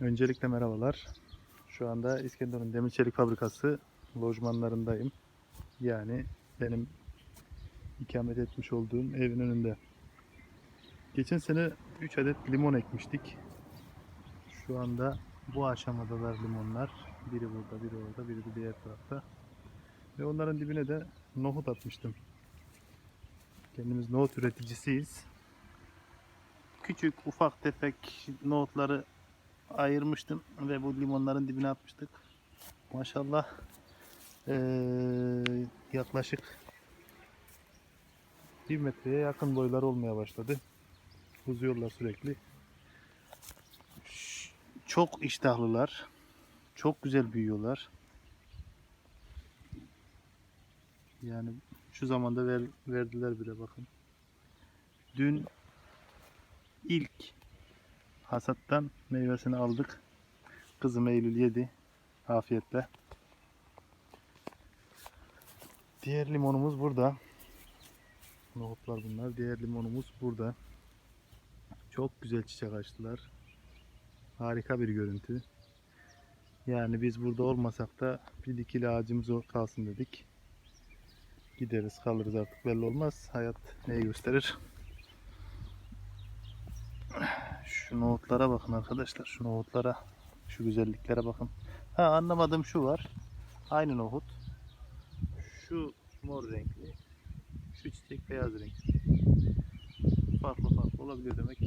Öncelikle merhabalar. Şu anda İskenderun Demir Çelik Fabrikası lojmanlarındayım. Yani benim ikamet etmiş olduğum evin önünde. Geçen sene 3 adet limon ekmiştik. Şu anda bu aşamadalar limonlar. Biri burada, biri orada, biri de diğer tarafta. Ve onların dibine de nohut atmıştım. Kendimiz nohut üreticisiyiz. Küçük, ufak tefek nohutları ayırmıştım ve bu limonların dibine atmıştık. Maşallah eee, yaklaşık bir metreye yakın boylar olmaya başladı. Uzuyorlar sürekli. Çok iştahlılar. Çok güzel büyüyorlar. Yani şu zamanda ver, verdiler bile bakın. Dün ilk hasattan meyvesini aldık. Kızım Eylül yedi. Afiyetle. Diğer limonumuz burada. Nohutlar bunlar. Diğer limonumuz burada. Çok güzel çiçek açtılar. Harika bir görüntü. Yani biz burada olmasak da bir dikili ağacımız kalsın dedik. Gideriz kalırız artık belli olmaz. Hayat neyi gösterir? Şu nohutlara bakın arkadaşlar. Şu nohutlara. Şu güzelliklere bakın. Ha anlamadığım şu var. Aynı nohut. Şu mor renkli. Şu çiçek beyaz renkli. Farklı farklı olabiliyor demek.